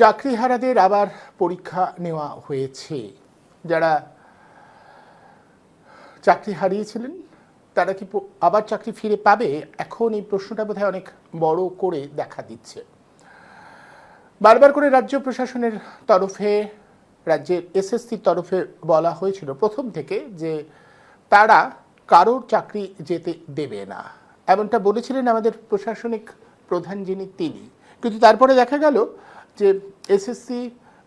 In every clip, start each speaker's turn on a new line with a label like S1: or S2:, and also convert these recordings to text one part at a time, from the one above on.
S1: চাকরিহারাদের আবার পরীক্ষা নেওয়া হয়েছে। যারা চাকরি হারিয়েছিলেন, তারা কি আবার চাকরি ফিরে পাবে? এখন এই প্রশ্নটা বোধহয় অনেক বড় করে দেখা দিচ্ছে। বারবার করে রাজ্য প্রশাসনের তরফে, রাজ্যের এসএসসির তরফে বলা হয়েছিল প্রথম থেকে যে তারা কারোর চাকরি যেতে দেবে না। এমনটা বলেছিলেন আমাদের প্রশাসনিক প্রধান যিনি তিনি। কিন্তু তারপরে দেখা গেল যে এসএসসি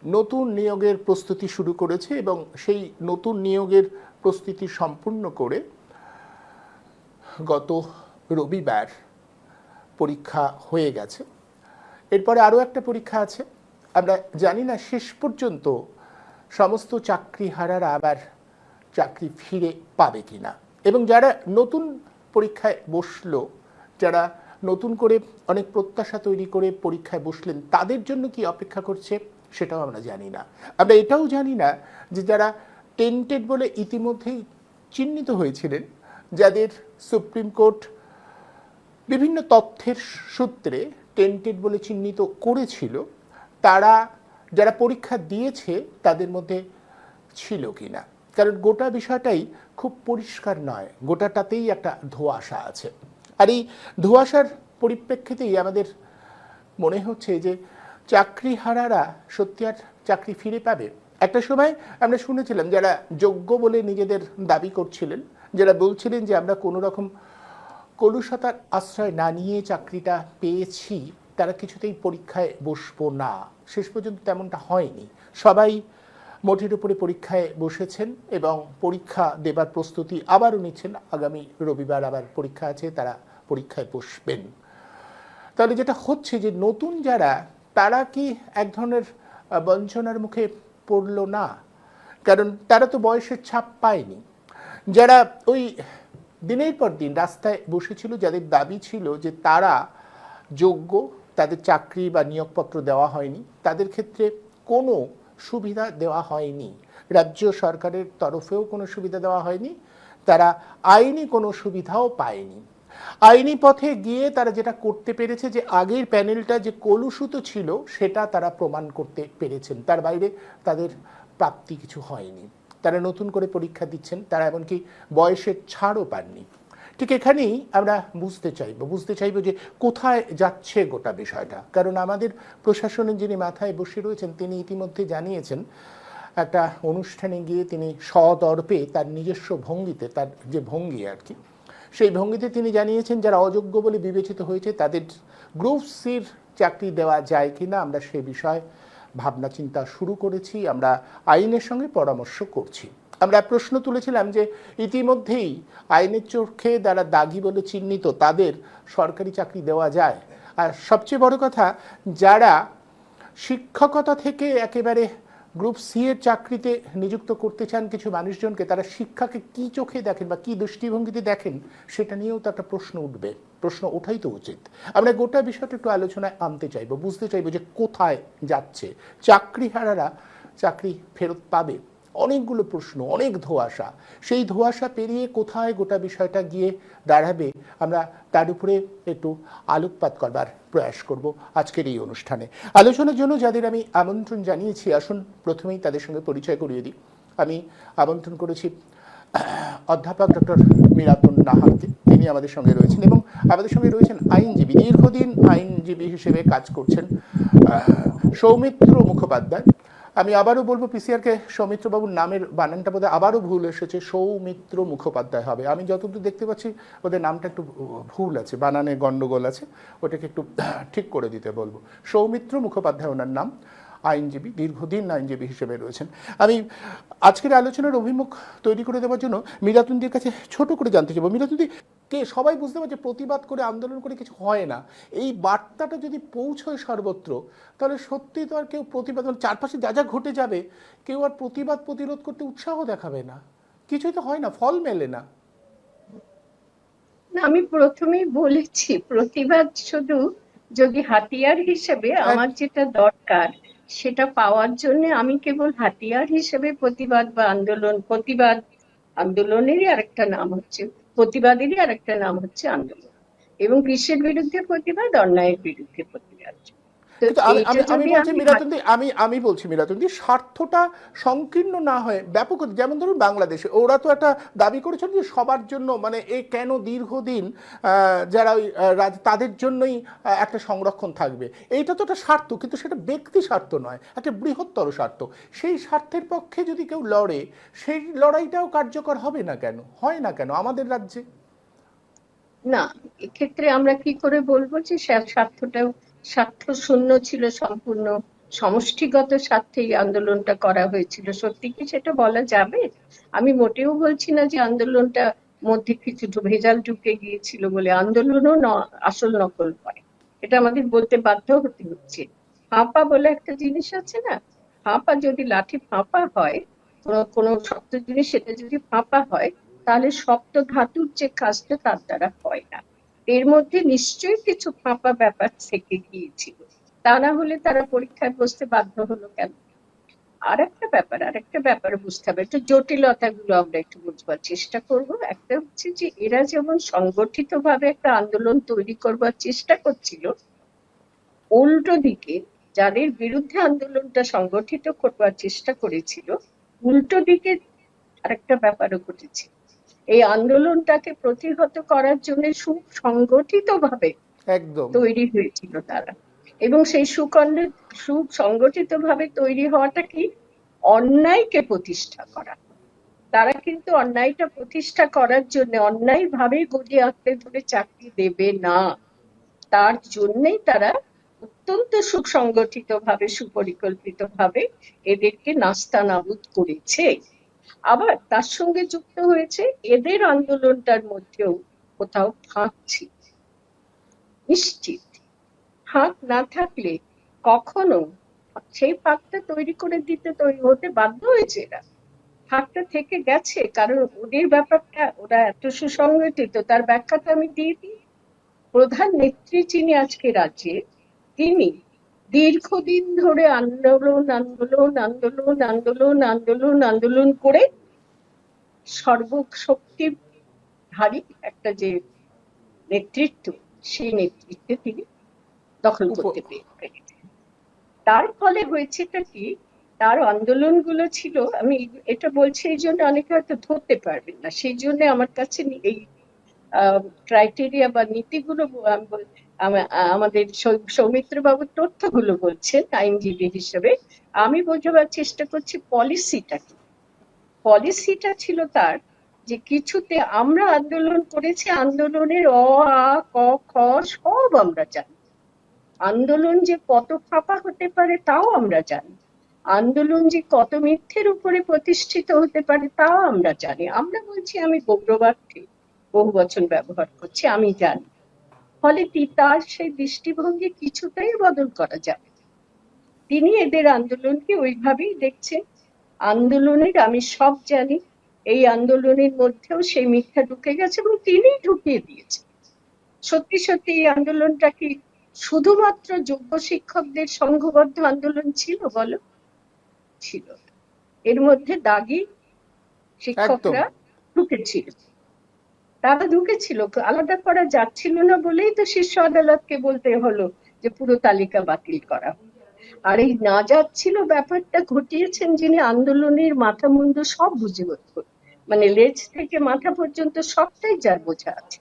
S1: নতুন নিয়োগের প্রস্তুতি শুরু করেছে এবং সেই নতুন নিয়োগের প্রস্তুতি সম্পূর্ণ করে গত রবিবার পরীক্ষা হয়ে গেছে। এরপরে আরও একটা পরীক্ষা আছে। আমরা জানি না শেষ পর্যন্ত সমস্ত চাকরি চাকরিহারারা আবার চাকরি ফিরে পাবে কিনা। এবং যারা নতুন পরীক্ষায় বসল, যারা নতুন করে অনেক প্রত্যাশা তৈরি করে পরীক্ষায় বসলেন, তাদের জন্য কি অপেক্ষা করছে সেটাও আমরা জানি না। আমরা এটাও জানি না যে যারা টেন্টেড বলে ইতিমধ্যেই চিহ্নিত হয়েছিলেন, যাদের সুপ্রিম কোর্ট বিভিন্ন তথ্যের সূত্রে টেন্টেড বলে চিহ্নিত করেছিল, তারা যারা পরীক্ষা দিয়েছে তাদের মধ্যে ছিল কিনা। কারণ গোটা বিষয়টাই খুব পরিষ্কার নয়, গোটাটাতেই একটা ধোঁয়াশা আছে। আর এই ধোঁয়াশার পরিপ্রেক্ষিতেই আমাদের মনে হচ্ছে যে চাকরিহারারা সত্যি আর চাকরি ফিরে পাবে। একটা সময় আমরা শুনেছিলাম যারা যোগ্য বলে নিজেদের দাবি করছিলেন, যারা বলছিলেন যে আমরা কোনো রকম কলুষতার আশ্রয় না নিয়ে চাকরিটা পেয়েছি, তারা কিছুতেই পরীক্ষায় বসবো না। শেষ পর্যন্ত তেমনটা হয়নি। সবাই মোটের উপরে পরীক্ষায় বসেছেন এবং পরীক্ষা দেবার প্রস্তুতি আবারও নিচ্ছেন। আগামী রবিবার আবার পরীক্ষা আছে, তারা পরীক্ষায় বসবেন। তাহলে যেটা হচ্ছে যে নতুন যারা, তারা কি এক ধরনের বঞ্চনার মুখে পড়ল না? কারণ তারা তো বয়সের ছাপ পায়নি। যারা ওই দিনের পর দিন রাস্তায় বসেছিল, যাদের দাবি ছিল যে তারা যোগ্য, তাদের চাকরি বা নিয়োগপত্র দেওয়া হয়নি, তাদের ক্ষেত্রে কোনো সুবিধা দেওয়া হয়নি। রাজ্য সরকারের তরফেও কোনো সুবিধা দেওয়া হয়নি, তারা আইনি কোনো সুবিধাও পায়নি। আইনি পথে গিয়ে তারা যেটা করতে পেরেছে, যে আগের প্যানেলটা যে কলুষিত ছিল, সেটা তারা প্রমাণ করতে পেরেছেন। তার বাইরে তাদের প্রাপ্তি কিছু হয়নি। তারা নতুন করে পরীক্ষা দিচ্ছেন, তারা এমনকি বয়সের ছাড়ও পাননি। ঠিক এখানেই আমরা বুঝতে চাইব বুঝতে চাইব যে কোথায় যাচ্ছে গোটা বিষয়টা। কারণ আমাদের প্রশাসনের যিনি মাথায় বসে রয়েছেন, তিনি ইতিমধ্যে জানিয়েছেন, একটা অনুষ্ঠানে গিয়ে তিনি সদর্পে তার নিজস্ব ভঙ্গিতে, তার যে ভঙ্গি আর কি সেই ভঙ্গিতে তিনি জানিয়েছেন, যারা অযোগ্য বলে বিবেচিত হয়েছে, তাদের গ্রুপ সির চাকরি দেওয়া যায় কিনা, আমরা সে বিষয়ে ভাবনা চিন্তা শুরু করেছি, আমরা আইনের সঙ্গে পরামর্শ করছি। আমরা প্রশ্ন তুলেছিলাম যে, ইতিমধ্যেই আইনের চোখে যারা দাগি বলে চিহ্নিত, তাদের সরকারি চাকরি দেওয়া যায়। আর সবচেয়ে বড় কথা, যারা শিক্ষকতা থেকে একেবারে গ্রুপ সি এর চাকরিতে নিযুক্ত করতে চান কিছু মানুষজনকে, তারা শিক্ষাকে কি চোখে দেখেন বা কি দৃষ্টিভঙ্গিতে দেখেন, সেটা নিয়েও তো একটা প্রশ্ন উঠবে, প্রশ্ন ওঠাই তো উচিত। আমরা গোটা বিষয়টা একটু আলোচনায় আনতে চাইব, বুঝতে চাইব যে কোথায় যাচ্ছে। চাকরি হারারা চাকরি ফেরত পাবে অনেকগুলো প্রশ্ন, অনেক ধোঁয়াশা। সেই ধোঁয়াশা পেরিয়ে কোথায় গোটা বিষয়টা গিয়ে দাঁড়াবে, আমরা তার উপরে একটু আলোকপাত করবার প্রয়াস করব আজকের এই অনুষ্ঠানে। আলোচনার জন্য যাদের আমি আমন্ত্রণ জানিয়েছি, আসুন প্রথমেই তাদের সঙ্গে পরিচয় করিয়ে দিই। আমি আমন্ত্রণ করেছি অধ্যাপক ডক্টর মিরাতুন নাহারকে। তিনি আমাদের সঙ্গে রয়েছেন এবং আমাদের সঙ্গে রয়েছেন আইনজীবী, দীর্ঘদিন আইনজীবী হিসেবে কাজ করছেন সৌমিত্র মুখোপাধ্যায়। আমি আবারও বলব পিসিআরকে সৌমিত্রবাবুর নামের বানানটা বোধহয় আবারও ভুল এসেছে, সৌমিত্র মুখোপাধ্যায় হবে। আমি যতদূর দেখতে পাচ্ছি, ওদের নামটা একটু ভুল আছে, বানানে গণ্ডগোল আছে, ওটাকে একটু ঠিক করে দিতে বলব। সৌমিত্র মুখোপাধ্যায় ওনার নাম, আইনজীবী, দীর্ঘদিন আইনজীবী হিসেবে রয়েছেন। আমি আজকের আলোচনার অভিমুখ তৈরি করে দেওয়ার জন্য মিরাতুন্দির কাছে ছোট করে জানতে চাইব। মিরাতুন্দি কে? সবাই বুঝতে পারছে প্রতিবাদ করে আন্দোলন করে কিছু হয় না। এই বার্তাটা যদি পৌঁছয় সর্বত্র তাহলে সত্যি তো আর কেউ প্রতিবাদ মানে চারপাশে যা যা ঘটে যাবে কেউ আর প্রতিবাদ প্রতিরোধ করতে উৎসাহ দেখাবে না। কিছুই তো হয় না ফল মেলে না।
S2: না, আমি প্রথমেই বলেছি প্রতিবাদ শুধু যদি হাতিয়ার হিসেবে আমার যেটা দরকার সেটা পাওয়ার জন্য আমি কেবল হাতিয়ার হিসেবে প্রতিবাদ বা আন্দোলন প্রতিবাদ আন্দোলনেরই আরেকটা নাম হচ্ছে প্রতিবাদেরই আর একটা নাম হচ্ছে আন্দোলন। এবং কিসের বিরুদ্ধে প্রতিবাদ অন্যায়ের বিরুদ্ধে প্রতিবাদ।
S1: আমি আমি বলছি
S2: আমি
S1: আমি আমি বলছি মিরাতুন্দি স্বার্থটা সংকীর্ণ না হয় ব্যাপক যেমন ধরুন বাংলাদেশে ওরা তো একটা দাবি করেছিল যে সবার জন্য মানে এই কেন দীর্ঘদিন যারা ওই তাদের জন্যই একটা সংরক্ষণ থাকবে। এইটা তো একটা স্বার্থ কিন্তু সেটা ব্যক্তি স্বার্থ নয় একটা বৃহত্তর স্বার্থ। সেই স্বার্থের পক্ষে যদি কেউ লড়ে সেই লড়াইটাও কার্যকর হবে না কেন? হয় না কেন আমাদের রাজ্যে?
S2: না এক্ষেত্রে আমরা কি করে বলব যে স্বার্থটাও স্বার্থ শূন্য ছিল সম্পূর্ণ। সমষ্টিগত স্বার্থে এই আন্দোলনটা করা হয়েছিল। সত্যি কি সেটা বলা যাবে? আমি মোটেও বলছি না যে আন্দোলনটা মধ্যে কিছু ভেজাল ঢুকে গিয়েছিল বলে। আন্দোলনও আসল নকল হয় এটা আমাদের বলতে বাধ্য হতে হচ্ছে। ফাঁপা বলে একটা জিনিস আছে না? ফাঁপা যদি লাঠি ফাঁপা হয়, কোনো কোনো শক্ত জিনিস সেটা যদি ফাঁপা হয়, তাহলে শক্ত ধাতুর যে কাজটা তার দ্বারা হয় না। এর মধ্যে নিশ্চয়ই কিছু ফাঁপা ব্যাপার থেকে গিয়েছিল। তা না হলে তারা পরীক্ষায় বসতে বাধ্য হলো কেন? আর একটা ব্যাপার, আর একটা ব্যাপার বুঝতে হবে। একটু জটিলতা গুলো আমরা একটু বুঝবার চেষ্টা করব। একটা হচ্ছে যে, এরা যেমন সংগঠিত ভাবে একটা আন্দোলন তৈরি করবার চেষ্টা করছিল, উল্টো দিকে যাদের বিরুদ্ধে আন্দোলনটা সংগঠিত করবার চেষ্টা করেছিল, উল্টো দিকে আরেকটা ব্যাপারও ঘটেছে। এই আন্দোলনটাকে প্রতিহত করার জন্য সুসংগঠিত ভাবে
S1: একদম।
S2: তৈরি হয়েছিল তারা। এবং সেই সুকণ্ড সুসংগঠিত ভাবে তৈরি হওয়াটা কি? অন্যায়কে প্রতিষ্ঠা করা। তারা কিন্তু অন্যায়টা প্রতিষ্ঠা করার জন্য অন্যায় ভাবে গদি আঁকড়ে ধরে চাকরি দেবে না। তার জন্যই তারা অত্যন্ত সুসংগঠিত ভাবে সুপরিকল্পিত ভাবে এদেরকে নাস্তানাবুদ করেছে। আবার তার সঙ্গে যুক্ত হয়েছে এদের আন্দোলনটার মধ্যেও কোথাও ফাঁক ছিল। নিশ্চিত। ফাঁক না থাকলে কখনো সেই ফাঁকটা তৈরি করে দিতে তৈরি হতে বাধ্য হয়েছে এরা। ফাঁকটা থেকে গেছে, কারণ ওদের ব্যাপারটা ওরা এত সুসংগঠিত, তার ব্যাখ্যাটা আমি দিয়ে দিই। প্রধান নেত্রী যিনি আজকে রাজ্যে, তিনি দীর্ঘদিন ধরে আন্দোলন আন্দোলন আন্দোলন আন্দোলন আন্দোলন আন্দোলন করে সর্বশক্তিধারী একটা যে নেতৃত্ব সেই নেতৃত্বে তিনি দখল করতে পেরেছেন। তার ফলে হয়েছেটা কি? তার আন্দোলনগুলো ছিল আমি এটা বলছি এই জন্য অনেকে হয়তো ধরতে পারবেন না। সেই জন্য আমার কাছে এই ক্রাইটেরিয়া বা নীতিগুলো আমি বল- আমা- আমাদের সৌমিত্র বাবুর তথ্যগুলো বলছেন, আইনজীবী হিসেবে। আমি বোঝাবার চেষ্টা করছি পলিসিটা কি? পলিসিটা ছিল তার যে কিছুতে আমরা আন্দোলন করেছি, আন্দোলনের অ, আ, ক, খ সব আমরা জানি। আন্দোলন যে কত ফাঁপা হতে পারে তাও আমরা জানি। আন্দোলন যে কত মিথ্যের উপরে প্রতিষ্ঠিত হতে পারে তাও আমরা জানি। আমরা বলছি আমি গৌরবার্থে বহু বচন ব্যবহার করছি, আমি জানি। ফলে তি- তার সেই দৃষ্টিভঙ্গি কিছুটাই বদল করা যাবে তিনি এদের আন্দোলনকে ওইভাবেই দেখছেন। আন্দোলনের আমি সব জানি এই আন্দোলনের মধ্যেও সেই মিথ্যা ঢুকে গেছে এবং তিনিই ঢুকিয়ে দিয়েছেন। সত্যি সত্যি এই আন্দোলনটা কি শুধুমাত্র যোগ্য শিক্ষকদের সংঘবদ্ধ আন্দোলন ছিল বলো? ছিল এর মধ্যে দাগি শিক্ষকরা ঢুকেছিল। তারা ঢুকেছিল। আলাদা করা যাচ্ছিল না বলেই তো শীর্ষ আদালতকে বলতে হলো যে পুরো তালিকা বাতিল করা আর এই না যাচ্ছিল ব্যাপারটা ঘটিয়েছেন যিনি আন্দোলনের মাথা মুন্ডু সব বুঝে মানে লেজ থেকে মাথা পর্যন্ত সবটাই যার বোঝা আছে।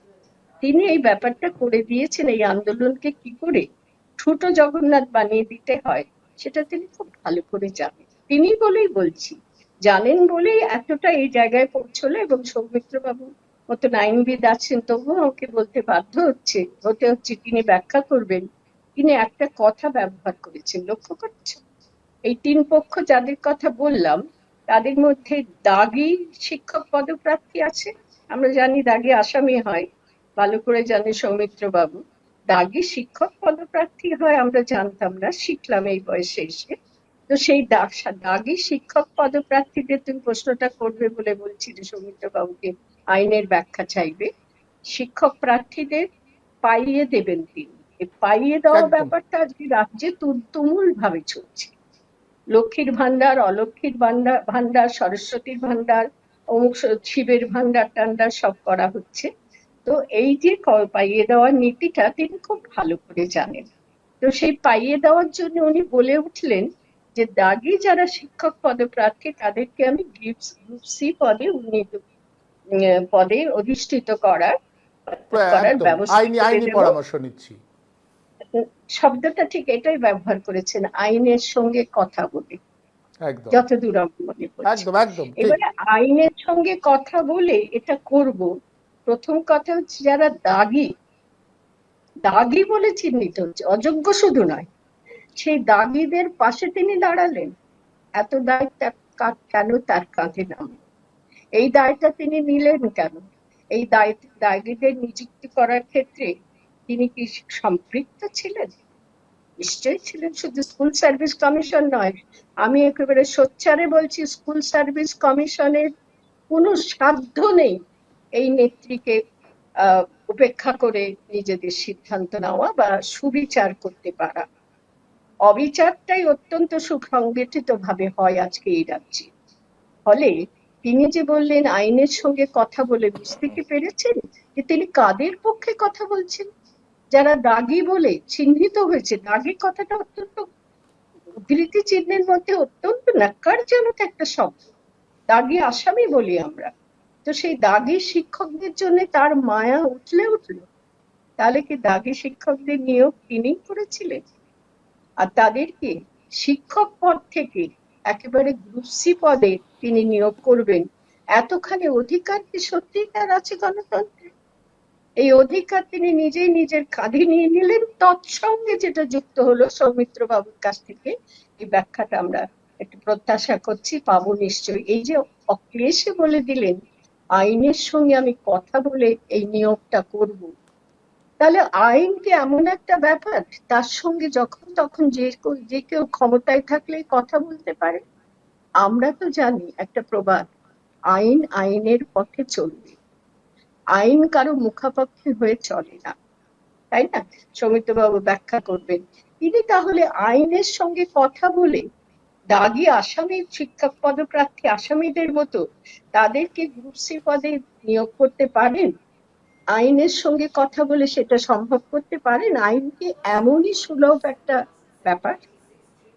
S2: তিনি এই ব্যাপারটা করে দিয়েছেন, এই আন্দোলনকে কি করে ছোট জগন্নাথ বানিয়ে দিতে হয়, সেটা তিনি খুব ভালো করে জানেন। তিনি বলেই বলছি, জানেন বলেই এতটা এই জায়গায় পৌঁছলো এবং সৌমিত্র বাবু মতন আইনবিদ আছেন, তবুও আমাকে বলতে বাধ্য হচ্ছে। হতে হচ্ছে তিনি ব্যাখ্যা করবেন, তিনি একটা কথা ব্যবহার করেছেন, লক্ষ্য করছেন? এই তিন পক্ষ যাদের কথা বললাম, তাদের মধ্যে দাগি শিক্ষক পদপ্রার্থী আছে? আমরা জানি দাগি আসামি হয় ভালো করে জানে সৌমিত্র বাবু দাগি শিক্ষক পদপ্রার্থী হয়, আমরা জানতাম না, শিখলাম এই বয়সে এসে। তো সেই দাগি শিক্ষক পদপ্রার্থীদের তুমি প্রশ্নটা করবে বলে বলছি যে সৌমিত্র বাবুকে আইনের ব্যাখ্যা চাইবে শিক্ষক প্রার্থীদের পাইয়ে দেবেন তিনি। পাইয়ে দেওয়া ব্যাপারটা আজকে রাজ্যে তুমুল ভাবে চলছে। লক্ষ্মীর ভান্ডার অলক্ষ্মীর ভান্ডার ভান্ডার সরস্বতীর ভান্ডার অমুক শিবের ভান্ডার টান্ডার সব করা হচ্ছে। তো এই যে পাইয়ে দেওয়ার নীতিটা তিনি খুব ভালো করে জানেন। তো সেই পাইয়ে দেওয়ার জন্য উনি বলে উঠলেন যে দাগি যারা শিক্ষক পদপ্রার্থী তাদেরকে আমি গ্রুপ সি পদে উন্নীত পদে অধিষ্ঠিত করার করার ব্যবস্থা
S1: আইনি আইনি পরামর্শ নিচ্ছি।
S2: শব্দটা ঠিক এটাই ব্যবহার করেছেন আইনের সঙ্গে কথা বলে। যতদূর আমি মনে করছি। এবারে আইনের সঙ্গে কথা বলে এটা করব। প্রথম কথা হচ্ছে যারা দাগি দাগি বলে চিহ্নিত হচ্ছে অযোগ্য শুধু নয় সেই দাগিদের পাশে তিনি দাঁড়ালেন। এত দায়িত্ব কেন তার কাঁধে নামে? এই দায়টা তিনি নিলেন কেন? এই দায়িত্ব দাগিদের নিযুক্তি করার ক্ষেত্রে তিনি কি সম্পৃক্ত ছিলেন? নিশ্চয়ই ছিলেন, শুধু স্কুল সার্ভিস কমিশন নয়। আমি একেবারে সোচ্চারে বলছি, স্কুল সার্ভিস কমিশনের কোনো সাধ্য নেই এই নেত্রীকে উপেক্ষা করে নিজেদের সিদ্ধান্ত নেওয়া বা সুবিচার করতে পারা। অবিচারটাই অত্যন্ত সুসংগঠিত ভাবে হয় আজকে এই রাজ্যে। ফলে তিনি যে বললেন, আইনের সঙ্গে কথা বলে বুঝতে কি পেরেছেন? যে তিনি কাদের পক্ষে কথা বলছেন? যারা দাগি বলে চিহ্নিত হয়েছে, দাগি কথাটা অত্যন্ত উদ্ধৃতি চিহ্নের মধ্যে অত্যন্ত ন্যাক্কারজনক একটা শব্দ। দাগি আসামি বলি আমরা। তো সেই দাগি শিক্ষকদের জন্য তার মায়া উঠলে উঠল। তাহলে কি দাগি শিক্ষকদের নিয়োগ তিনি করেছিলেন? আর তাদেরকে শিক্ষক পদ থেকে একেবারে গ্রুপ সি পদে তিনি নিয়োগ করবেন। এতখানি অধিকার কি সত্যি তার আছে গণতন্ত্রে এই অধিকার তিনি নিজেই নিজের কাঁধে নিয়ে নিলেন। তৎসঙ্গে যেটা যুক্ত হলো সৌমিত্র বাবুর কাছ থেকে, এই ব্যাখ্যাটা আমরা একটু প্রত্যাশা করছি, পাবো নিশ্চয়ই। এই যে অক্লেশে বলে দিলেন, আইনের সঙ্গে আমি কথা বলে এই নিয়োগটা করব। তাহলে আইন কি এমন একটা ব্যাপার? তার সঙ্গে যখন তখন যে যে কেউ ক্ষমতায় থাকলে কথা বলতে পারে। আমরা তো জানি একটা প্রবাদ, আইন আইনের পথে চলবে। আইন কারও মুখাপক্ষে হয়ে চলে না, তাই না? সৌমিত্রবাবু ব্যাখ্যা করবেন। তিনি তাহলে আইনের সঙ্গে কথা বলে দাগি আসামি, শিক্ষক পদপ্রার্থী আসামিদের মতো তাদেরকে গ্রুপ সি পদে নিয়োগ করতে পারেন? আইনের সঙ্গে কথা বলে সেটা সম্ভব করতে পারেন? আইন কি এমনই সুলভ একটা ব্যাপার?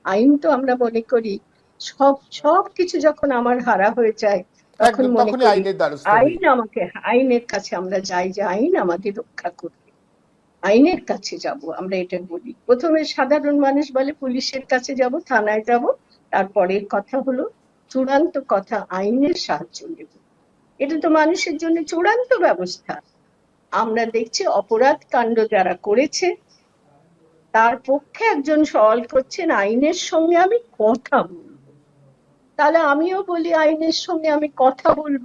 S2: আইন তো আমরা মনে করি সব সব কিছু যখন আমার হারা হয়ে যায় তখন মনে করি আইন আমাকে আইনের কাছে আমরা যাই যে আইন আমাদের রক্ষা করবে। আইনের কাছে যাব আমরা এটা বলি। প্রথমে সাধারণ মানুষ বলে পুলিশের কাছে যাব থানায় যাব তারপরের কথা হলো চূড়ান্ত কথা আইনের সাহায্য নেব। এটা তো মানুষের জন্য চূড়ান্ত ব্যবস্থা। আমরা দেখছি অপরাধ কাণ্ড যারা করেছে তার পক্ষে একজন সওয়াল করছেন আইনের সঙ্গে আমি কথা বলব। তাহলে আমিও বলি, আইনের সঙ্গে আমি কথা বলব।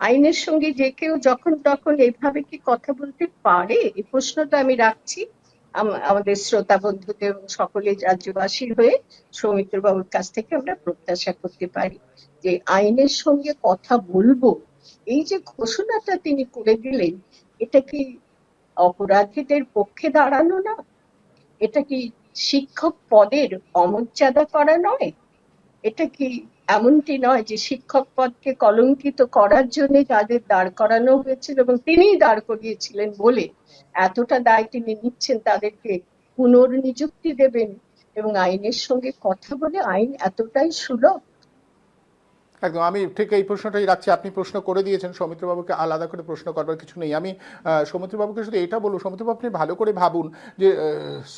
S2: আইনের সঙ্গে যে কেউ যখন তখন এইভাবে কি কথা বলতে পারে? এই প্রশ্নটা আমি রাখছি। আমাদের শ্রোতা বন্ধুদের সকলে রাজ্যবাসীর হয়ে সৌমিত্র বাবুর কাছ থেকে আমরা প্রত্যাশা করতে পারি যে আইনের সঙ্গে কথা বলব। এই যে ঘোষণাটা তিনি করে দিলেন, এটা কি অপরাধীদের পক্ষে দাঁড়ানো না? এটা কি শিক্ষক পদের অমর্যাদা করা নয়? এটা কি এমনটি নয় যে শিক্ষক পদকে কলঙ্কিত করার জন্য তাদের দাঁড় করানো হয়েছিল এবং তিনিই দাঁড় করিয়েছিলেন বলে এতটা দায় তিনি নিচ্ছেন তাদেরকে পুনর্নিযুক্তি দেবেন এবং আইনের সঙ্গে কথা বলে আইন এতটাই সুলভ
S1: একদম, আমি ঠিক এই প্রশ্নটাই রাখছি। আপনি প্রশ্ন করে দিয়েছেন, সৌমিত্রবাবুকে আলাদা করে প্রশ্ন করবার কিছু নেই। আমি সৌমিত্রবাবুকে শুধু এটা বলব, সৌমিত্রবাবু আপনি ভালো করে ভাবুন যে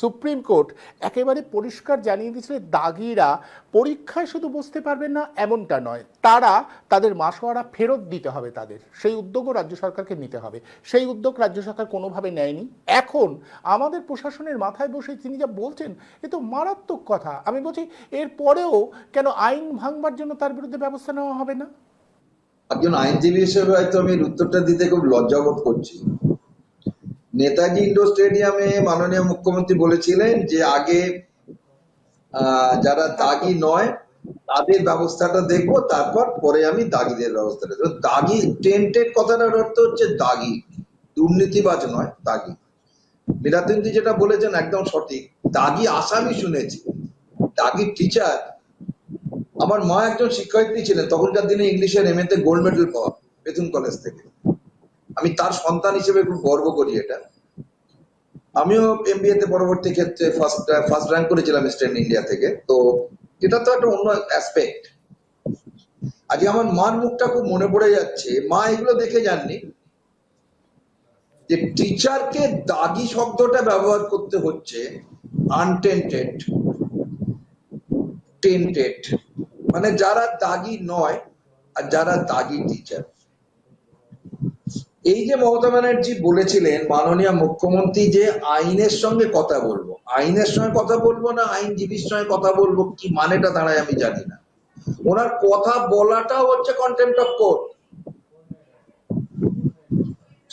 S1: সুপ্রিম কোর্ট একেবারে পরিষ্কার জানিয়ে দিয়েছিল দাগিরা পরীক্ষায় শুধু বসতে পারবেন না, এমনটা নয়। তারা তাদের মাসোয়ারা ফেরত দিতে হবে তাদের। সেই উদ্যোগও রাজ্য সরকারকে নিতে হবে। সেই উদ্যোগ রাজ্য সরকার কোনোভাবে নেয়নি। এখন আমাদের প্রশাসনের মাথায় বসে তিনি যা বলছেন, এ তো মারাত্মক কথা। আমি বলছি এর পরেও কেন আইন ভাঙবার জন্য তার বিরুদ্ধে ব্যবস্থা নেওয়া হবে না?
S3: একজন আইনজীবী হিসেবে হয়তো আমি উত্তরটা দিতে খুব লজ্জাবোধ করছি। নেতাজি ইন্ডোর স্টেডিয়ামে মাননীয় মুখ্যমন্ত্রী বলেছিলেন যে আগে যারা দাগি নয়, তাদের ব্যবস্থাটা দেখব, তারপর পরে আমি দাগিদের ব্যবস্থাটা দাগি, টেন্টেড কথাটার অর্থ হচ্ছে দাগি। দুর্নীতিবাজ নয়, দাগি। মিরাতুন্দি যেটা বলেছেন একদম সঠিক। দাগি আসামি শুনেছি। দাগি টিচার আমার মা একজন শিক্ষয়িত্রী ছিলেন, তখনকার দিনে ইংলিশের এম তে গোল্ড মেডেল পাওয়া বেতুন কলেজ থেকে। আমি তার সন্তান হিসেবে খুব গর্ব করি এটা। আমিও এমবিএ তে পরবর্তী ক্ষেত্রে ফার্স্ট ফার্স্ট র্যাঙ্ক করেছিলাম ইস্টার্ন ইন্ডিয়া থেকে। তো এটা তো একটা অন্য অ্যাসপেক্ট আজকে আমার মার মুখটা খুব মনে পড়ে যাচ্ছে। মা এগুলো দেখে যাননি। যে টিচারকে দাগি শব্দটা ব্যবহার করতে হচ্ছে আনটেন্টেড টেন্টেড মানে যারা দাগি নয় আর যারা দাগি টিচার এই যে মমতা ব্যানার্জি বলেছিলেন, মাননীয় মুখ্যমন্ত্রী যে আইনের সঙ্গে কথা বলব। আইনের সঙ্গে কথা বলব না, আইনজীবীর সঙ্গে কথা বলব, কি মানেটা দাঁড়ায় আমি জানি না। ওনার কথা বলাটাও হচ্ছে contempt of court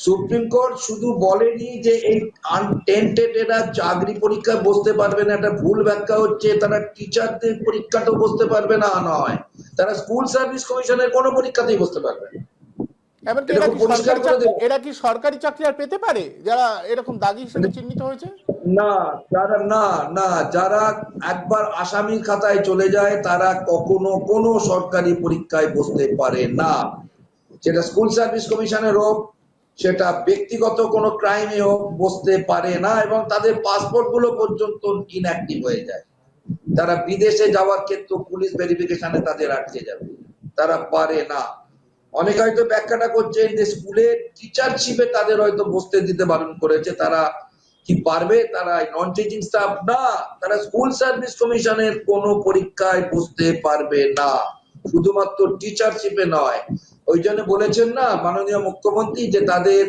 S3: supreme court শুধু বলেনি যে এই আনটেন্টেড এরা চাকরি পরীক্ষায় বসতে পারবে না একটা ভুল ব্যাখ্যা হচ্ছে তারা টিচারদের পরীক্ষাতেও বসতে পারবে না নয়। তারা স্কুল সার্ভিস কমিশনের কোনো পরীক্ষাতেই বসতে পারবে না।
S1: এমনকি এরা কি সরকারি চাকরি এরা কি সরকারি চাকরি আর পেতে পারে? যারা এরকম দাগি হিসেবে চিহ্নিত হয়েছে?
S3: না যারা না না যারা একবার আসামির খাতায় চলে যায় তারা কখনো কোনো সরকারি পরীক্ষায় বসতে পারে না। সেটা স্কুল সার্ভিস কমিশনের হোক সেটা ব্যক্তিগত কোনো ক্রাইমে হোক, বসতে পারে না এবং তাদের পাসপোর্টগুলো পর্যন্ত ইনঅ্যাক্টিভ হয়ে যায়। তারা বিদেশে যাওয়ার ক্ষেত্রে পুলিশ ভেরিফিকেশনে তাদের আটকে যাবে। তারা পারে না। অনেকে হয়তো ব্যাখ্যাটা করছেন যে স্কুলে টিচারশিপে তাদের হয়তো বসতে দিতে বারণ করেছে। তারা কি পারবে? তারা নন টিচিং স্টাফ না। তারা স্কুল সার্ভিস কমিশনের কোনো পরীক্ষায় বসতে পারবে না। শুধুমাত্র টিচারশিপে নয় ওই জন্য বলেছেন না মাননীয় মুখ্যমন্ত্রী যে তাদের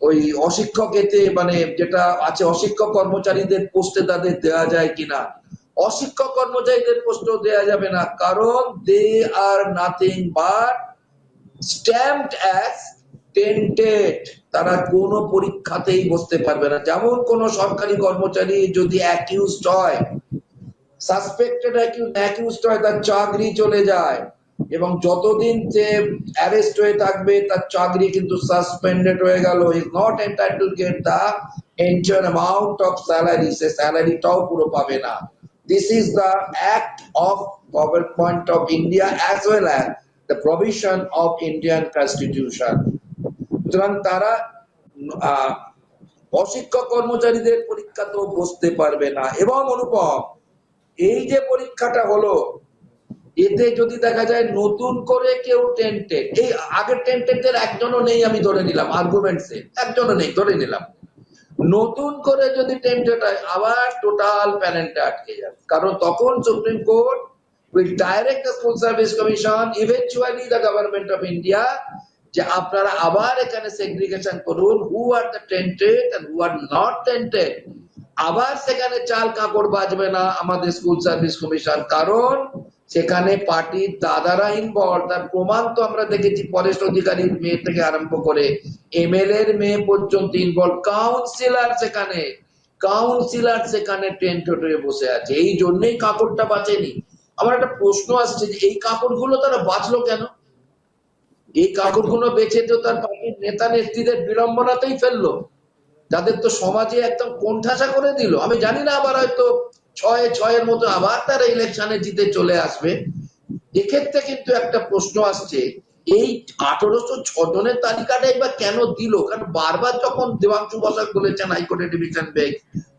S3: ওই অশিক্ষক এতে মানে যেটা আছে অশিক্ষক কর্মচারীদের পোস্টে তাদের দেওয়া যায় কিনা। অশিক্ষক কর্মচারীদের পোস্টও দেওয়া যাবে না। কারণ they are nothing but stamped as tainted. তারা কোনো পরীক্ষাতেই বসতে পারবে না। যেমন কোন সরকারি কর্মচারী যদি অ্যাকিউজড হয়, সাসপেক্টেড অ্যাকিউজড হয়, তার চাকরি চলে যায়। এবং যতদিন যে অ্যারেস্ট হয়ে থাকবে, তার চাকরি কিন্তু সাসপেন্ডেড হয়ে গেল। Is not entitle get the entire amount of salary সে স্যালারিটাও পুরো পাবে না। This is the act of government of India as well as the provision of Indian constitution সুতরাং তারা অশিক্ষক কর্মচারীদের পরীক্ষা তো বসতে পারবে না। এবং অনুপম, এই যে পরীক্ষাটা হলো এতে যদি দেখা যায় নতুন করে কেউ টেন্টেড এই আগের টেন্টেডদের একজনও নেই আমি ধরে নিলাম আর্গুমেন্টসে একজনও নেই, ধরে নিলাম। নতুন করে যদি টেন্টেড হয়, আবার টোটাল প্যানেলটা আটকে যাবে। কারণ তখন supreme court will direct school service commission eventually the government of India যে আপনারা আবার এখানে সেগ্রিগেশন করুন who are the tainted and who are not tainted আবার সেখানে চাল কাপড় বাজবে না আমাদের স্কুল সার্ভিস কমিশন কারণ সেখানে পার্টির দাদারা ইনভলভ তার প্রমাণ তো আমরা দেখেছি পরেশ অধিকারীর মেয়ে থেকে আরম্ভ করে। এমএলএ এর মেয়ে পর্যন্ত ইনভলভ কাউন্সিলর সেখানে কাউন্সিলর সেখানে টেন্টেড হয়ে বসে আছে। এই জন্যই কাপড়টা বাঁচেনি। আমার একটা প্রশ্ন আসছে যে, এই কাপড়গুলো তারা বাঁচলো কেন? এই কাপড়গুলো বেঁচে তো তার পার্টির নেতা নেত্রীদের বিড়ম্বনাতেই ফেলল। যাদের তো সমাজে একদম কোণঠাসা করে দিল। আমি জানি না আবার হয়তো ছয়, ছয়ের মতো আবার তারা ইলেকশনে জিতে চলে আসবে। এক্ষেত্রে কিন্তু একটা প্রশ্ন আসছে, এই আঠারোশো ছ জনের তালিকাটাই বা কেন দিল? কারণ বারবার যখন দেবাংশু বসাক বলেছেন হাইকোর্টের ডিভিশন বেঞ্চ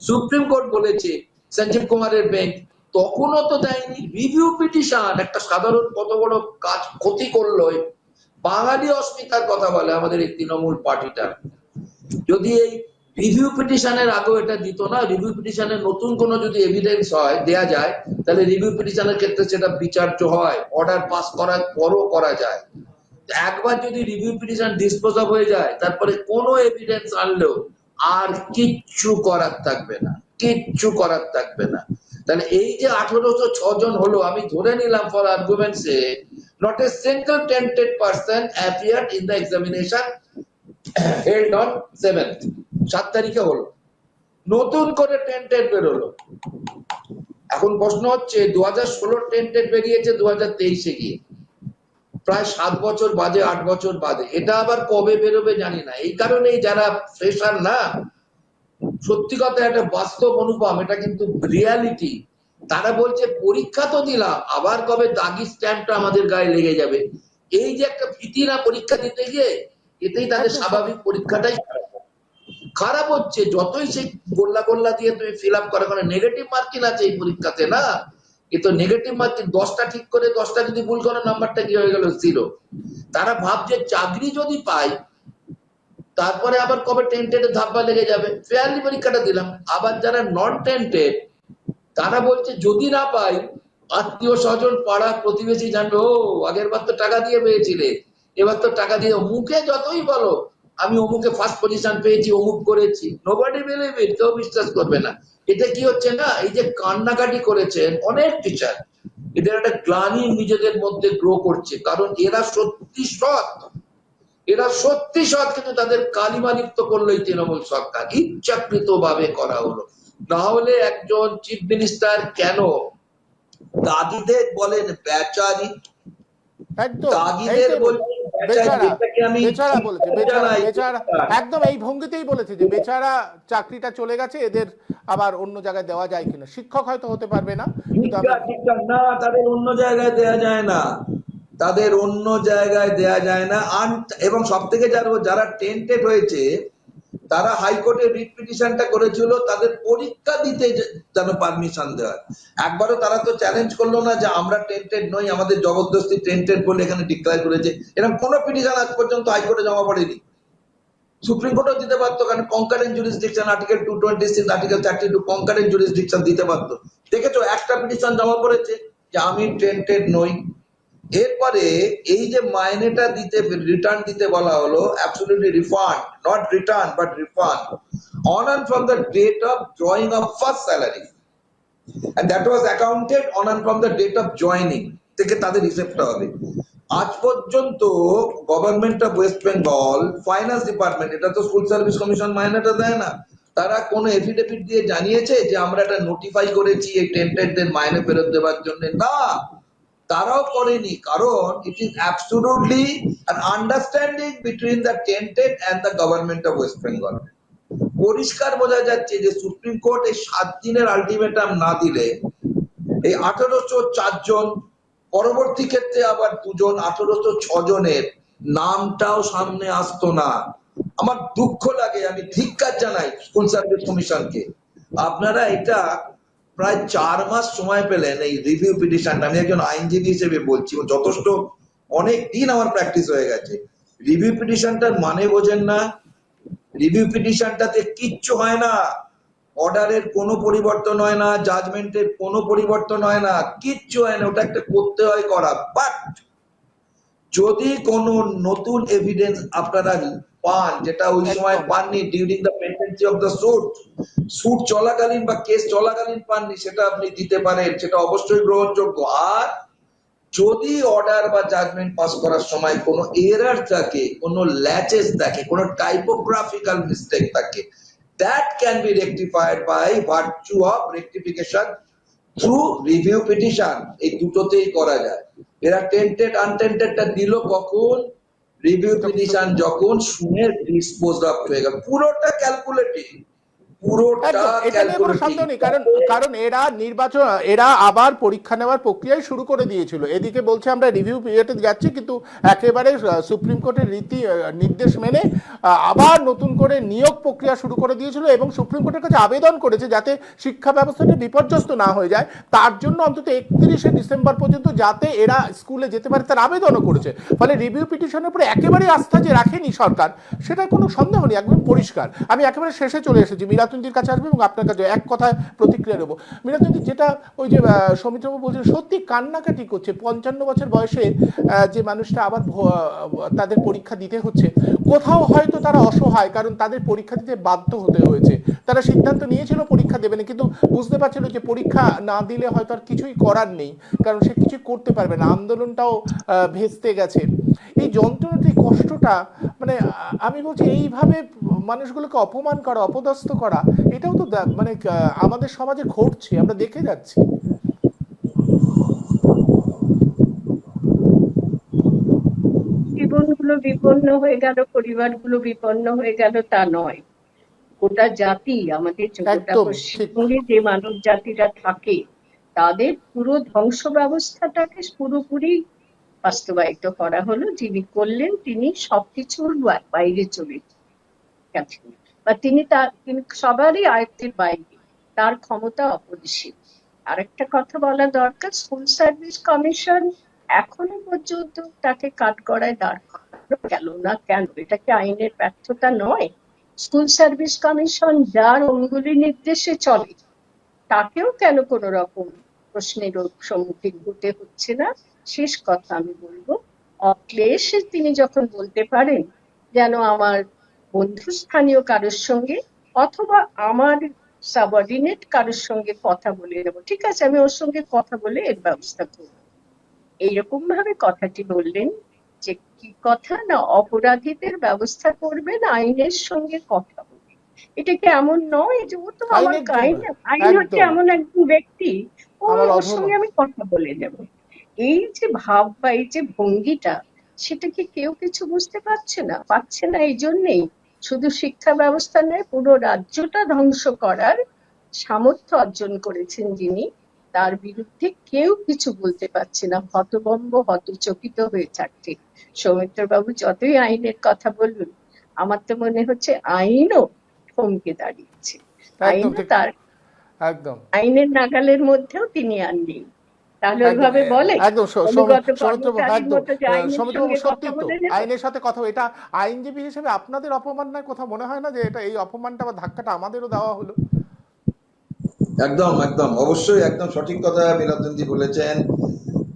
S3: সুপ্রিম কোর্ট বলেছে সঞ্জীব কুমারের বেঞ্চ তখনও তো দেয়নি। রিভিউ পিটিশন একটা সাধারণ কত বড় কাজ ক্ষতি করল। বাঙালি অস্মিতার কথা বলে আমাদের এই তৃণমূল পার্টিটা। যদি এই রিভিউ পিটিশনের আগেও এটা দিত না। রিভিউ পিটিশনের নতুন কোন যদি এভিডেন্স হয়, দেয়া যায়, তাহলে রিভিউ পিটিশনের ক্ষেত্রে সেটা বিচার্য হয়। অর্ডার পাস করার পরও করা যায়। একবার যদি রিভিউ পিটিশন ডিসপোজ অফ হয়ে যায়, তারপরে কোনো এভিডেন্স আনলেও আর কিচ্ছু করার থাকবে না। কিচ্ছু করার থাকবে না। তাহলে এই যে আঠারোশো ছয় জন হলো, আমি ধরে নিলাম for আর্গুমেন্টসে not a single tainted person appeared in the examination held on seventh সাত তারিখে হলো। নতুন করে টেন্টেড বেরোলো। এখন প্রশ্ন হচ্ছে দু হাজার ষোলোর টেন্টেড বেরিয়েছে দু হাজার তেইশে গিয়ে। প্রায় সাত বছর বাদে, আট বছর বাদে। এটা আবার কবে বেরোবে জানি না। এই কারণেই যারা ফ্রেশার না, সত্যি কথা একটা বাস্তব অনুপম এটা কিন্তু রিয়ালিটি তারা বলছে, পরীক্ষা তো দিলাম, আবার কবে দাগি স্ট্যাম্পটা আমাদের গায়ে লেগে যাবে? এই যে একটা ভীতি না পরীক্ষা দিতে গিয়ে, এতেই তাদের স্বাভাবিক পরীক্ষাটাই খারাপ।
S4: খারাপ হচ্ছে, যতই সেই গোল্লা গোল্লা দিয়ে তুমি ফিল আপ করো নেগেটিভ মার্কিং আছে এই পরীক্ষাতে না? কিন্তু নেগেটিভ মার্কিং দশটা ঠিক করে দশটা যদি ভুল করো নাম্বারটা কি হয়ে গেল? জিরো তারা ভাবছে চাকরি যদি পাই তারপরে আবার কবে টেন্টেডে ধাপ্পা লেগে যাবে? ফেয়ারলি পরীক্ষাটা দিলাম। আবার যারা নন টেন্টেড তারা বলছে যদি না পাই, আত্মীয় স্বজন, পাড়া প্রতিবেশী জানবে ও আগের বার তো টাকা দিয়ে পেয়েছিলে, এবার তো টাকা দিয়ে মুখে যতই বলো আমি অমুকে ফার্স্ট পজিশন পেয়েছি অমুক করেছি। নোবডি বিলিভ ইট কেউ বিশ্বাস করবে না। এটা কি হচ্ছে না? এই যে কান্নাকাটি করেছেন অনেক টিচার এদের একটা গ্লানি নিজেদের মধ্যে গ্রো করছে। কারণ এরা সত্যি সৎ। এরা সত্যি সৎ কিন্তু তাদের কালিমালিপ্ত করল এই তৃণমূল সরকার ইচ্ছাকৃত ভাবে করা হলো। না হলে একজন চিফ মিনিস্টার কেন? দাদিদের বলেন বেচারি।
S1: বলছে।
S4: বলছেন বেচারি
S1: বেচারা বলেছে বেচারা বেচারা একদম এই ভঙ্গিতেই বলেছে যে বেচারা চাকরিটা চলে গেছে এদের আবার অন্য জায়গায় দেওয়া যায় কিনা। শিক্ষক হয়তো হতে পারবে না
S4: না তাদের অন্য জায়গায় দেওয়া যায় না। তাদের অন্য জায়গায় দেয়া যায় না। এবং সব থেকে যারা যারা টেন্টেড হয়েছে তারা হাইকোর্টে রিট পিটিশনটা করেছিল, তাদের পরীক্ষা দিতে যেন পারমিশন দেওয়ার একবারও তারা তো চ্যালেঞ্জ করল না যে আমরা টেন্টেড নই, আমাদের জবরদস্তি টেন্টেড বলে এখানে ডিক্লেয়ার করেছে। এরকম কোনো পিটিশন আজ পর্যন্ত হাইকোর্টে জমা পড়েনি। সুপ্রিম কোর্টও দিতে পারতো, কারণ concurrent jurisdiction article two twenty six article thirty two concurrent jurisdiction দিতে পারতো। দেখেছ, একটা পিটিশন জমা পড়েছে যে আমি টেন্টেড নই। এরপরে এই যে মাইনেটা দিতে রিটার্ন দিতে বলা হলো absolutely refund not return but refund on and from the date of drawing of first salary and that was accounted on and from the date of joining, থেকে তাদের হিসেবটা হবে। আজ পর্যন্ত government of West Bengal finance department এটা তো school service commission মাইনেটা দেয় না, তারা কোনো এফিডেভিট দিয়ে জানিয়েছে যে আমরা এটা নোটিফাই করেছি এই টেন্টেডদের মাইনে ফেরত দেওয়ার জন্য? না। তারাও করেনি, কারণ it is absolutely an understanding between the tainted and the government of West Bengal পরিষ্কার বোঝা যাচ্ছে যে সুপ্রিম কোর্ট এই সাত দিনের আলটিমেটাম না দিলে এই আঠারোশো চারজন পরবর্তী ক্ষেত্রে আবার দুজন, আঠারোশো ছজনের নামটাও সামনে আসতো না। আমার দুঃখ লাগে, আমি ধিক্কার জানাই স্কুল সার্ভিস কমিশনকে আপনারা এটা প্রায় চার মাস সময় পেলেন এই রিভিউ পিটিশনটা আমি একজন আইনজীবী হিসেবে বলছি যথেষ্ট অনেক দিন আমার প্র্যাকটিস হয়ে গেছে। রিভিউ পিটিশনটার মানে বোঝেন না। রিভিউ পিটিশনটাতে কিচ্ছু হয় না। অর্ডারের কোনো পরিবর্তন হয় না জাজমেন্টের কোনো পরিবর্তন হয় না, কিচ্ছু হয় না, ওটা একটা করতে হয় করা। বাট যদি কোনো নতুন এভিডেন্স আপনারা পান যেটা ওই সময় পাননি during the pendency of the suit suit চলাকালীন বা কেস চলাকালীন পাননি সেটা আপনি দিতে পারেন সেটা অবশ্যই গ্রহণযোগ্য। আর যদি অর্ডার বা জাজমেন্ট পাস করার সময় কোনো এরার থাকে কোনো ল্যাচেস থাকে কোনো টাইপোগ্রাফিক্যাল মিস্টেক থাকে that can be rectified by virtue of rectification through review petition এই দুটোতেই করা যায়। এরা টেন্টেড আনটেন্টেডটা দিল কখন? রিভিউ পিটিশন যখন শুনে ডিসপোজ অফ হয়ে গেল পুরোটা
S1: একদম এটা নিয়ে কোনো সন্দেহ নেই কারণ কারণ এরা নির্বাচন এরা আবার পরীক্ষা নেওয়ার প্রক্রিয়ায় শুরু করে দিয়েছিল। এদিকে বলছে আমরা রিভিউ পিরিয়ডে যাচ্ছি কিন্তু একেবারে সুপ্রিম কোর্টের রীতি নির্দেশ মেনে আবার নতুন করে নিয়োগ প্রক্রিয়া শুরু করে দিয়েছিল এবং সুপ্রিম কোর্টের কাছে আবেদন করেছে যাতে শিক্ষা ব্যবস্থাটা বিপর্যস্ত না হয়ে যায়। তার জন্য অন্তত একত্রিশে ডিসেম্বর পর্যন্ত যাতে এরা স্কুলে যেতে পারে তার আবেদনও করেছে। ফলে রিভিউ পিটিশনের উপরে একেবারে আস্থা যে রাখেনি সরকার সেটা কোনো সন্দেহ নেই একদম পরিষ্কার। আমি একেবারে শেষে চলে এসেছি মিরাতুন্দির কাছে আসব এবং আপনার কাছে এক কথায় প্রতিক্রিয়া নেব মিরাতুন্দি যেটা ওই যে সৌমিত্রবাবু বলছেন, সত্যি কান্নাকাটি করছে। পঞ্চান্ন বছর বয়সে যে মানুষটা আবার তাদের পরীক্ষা দিতে হচ্ছে, কোথাও হয়তো তারা অসহায়, কারণ তাদের পরীক্ষা দিতে বাধ্য হতে হয়েছে। তারা সিদ্ধান্ত নিয়েছিল পরীক্ষা দেবে না, কিন্তু বুঝতে পারছিল যে পরীক্ষা না দিলে হয়তো আর কিছুই করার নেই, কারণ সে কিছুই করতে পারবে না। আন্দোলনটাও ভেস্তে গেছে। এই যন্ত্রণাটা কষ্টটা মানে আমি বলছি এইভাবে মানুষগুলোকে অপমান করা অপদস্থ করা এটাও তো মানে আমাদের সমাজে ঘটছে আমরা দেখে যাচ্ছি।
S2: জীবনগুলো বিপন্ন হয়ে গেল পরিবারগুলো বিপন্ন হয়ে গেল তা নয়। গোটা জাতি আমাদের পশ্চিমবঙ্গে যে মানব জাতিরা থাকে তাদের পুরো ধ্বংস ব্যবস্থাটাকে পুরোপুরি বাস্তবায়িত করা হলো, যিনি করলেন তিনি সবকিছুর বাইরে চলে গেছেন। বা তিনি তার, তিনি সবারই আয়ত্তের বাইরে, তার ক্ষমতা অপরিসীম। আরেকটা কথা বলা দরকার স্কুল সার্ভিস কমিশন এখনও পর্যন্ত তাকে কাঠগড়ায় দাঁড় করানো গেল না কেন? এটা কি আইনের ব্যর্থতা নয়? স্কুল সার্ভিস কমিশন যার অঙ্গুলি নির্দেশে চলে, তাকেও কেন কোনো রকম প্রশ্নের সম্মুখীন হতে হচ্ছে না? শেষ কথা আমি বলব। অক্লেশে তিনি যখন বলতে পারেন যেন আমার বন্ধুস্থানীয় কারোর সঙ্গে অথবা আমার সাবঅর্ডিনেট কারোর সঙ্গে কথা বলে নেব ঠিক আছে? আমি ওর সঙ্গে কথা বলে এর ব্যবস্থা করব। এইরকম ভাবে কথাটি বললেন যে কি কথা না অপরাধীদের ব্যবস্থা করবেন আইনের সঙ্গে কথা বলে এটা কি এমন নয় যে ও তো আমার আইন আইন হচ্ছে এমন একজন ব্যক্তি ওর সঙ্গে আমি কথা বলে নেব। এই যে ভাব বা এই যে ভঙ্গিটা সেটা কি কেউ কিছু বুঝতে পারছে না? পাচ্ছে না এই জন্যেই। শুধু শিক্ষা ব্যবস্থা নয় পুরো রাজ্যটা ধ্বংস করার সামর্থ্য অর্জন করেছেন যিনি। তার বিরুদ্ধে কেউ কিছু বলতে পারছে না। হতবম্ব হতচকিত হয়ে থাকছে সৌমিত্র বাবু যতই আইনের কথা বলুন আমার তো মনে হচ্ছে আইনও থমকে দাঁড়িয়েছে। আইনও তার
S1: একদম।
S2: আইনের নাগালের মধ্যেও তিনি আর নেই। তাহলে ওইভাবে বলে
S1: একদম স-
S2: অনুগত
S1: সৌমি- সৌমিত্র বাবু,
S2: কর্মচারীর
S1: একদম
S2: মতো যে আইনের
S1: সৌমিত্র
S2: সঙ্গে
S1: বাবু, সত্যি
S2: কথা
S1: তো
S2: বলে নেবে।
S1: আইনের সাথে কথা এটা আইনজীবী হিসেবে আপনাদের অপমানের কথা মনে হয় না যে এটা এই অপমানটা বা ধাক্কাটা আমাদেরও দেওয়া হলো?
S4: একদম একদম। অবশ্যই একদম সঠিক কথা মিরাজনজি বলেছেন।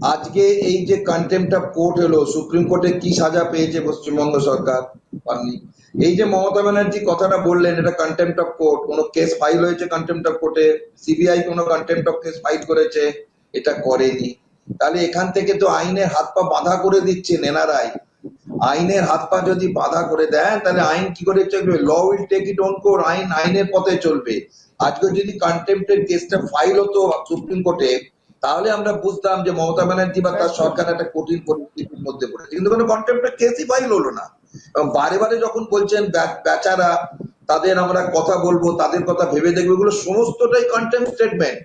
S4: আজকে এই যে কন্টেম্পট অফ কোর্ট হলো সুপ্রিম কোর্টে কি সাজা পেয়েছে পশ্চিমবঙ্গ সরকার? পাননি। এই যে মমতা ব্যানার্জি কথাটা বললেন এটা কন্টেম্পট অফ কোর্ট কোনো কেস ফাইল হয়েছে কন্টেম্পট অফ কোর্টে সিবিআই কোনো কন্টেম্পট অফ কেস ফাইল করেছে? এটা করেনি। তাহলে এখান থেকে তো আইনের হাত পা বাঁধা করে দিচ্ছে নেনারাই। আইনের হাত পা যদি বাধা করে দেন, তাহলে আইন কি করে চলবে? Law will take it on course আইন, আইনের পথে চলবে। আজকে যদি কন্টেম্পটের কেসটা ফাইল হতো সুপ্রিম কোর্টে তাহলে আমরা বুঝতাম যে মমতা ব্যানার্জি বা তার সরকার একটা কঠিন পরিস্থিতির মধ্যে পড়েছে। কিন্তু কোনো কন্টেম্পটের কেসই ফাইল হলো না। এবং বারে বারে যখন বলছেন বেচারা তাদের আমরা কথা বলব, তাদের কথা ভেবে দেখব, এগুলো সমস্তটাই কন্টেম্প স্টেটমেন্ট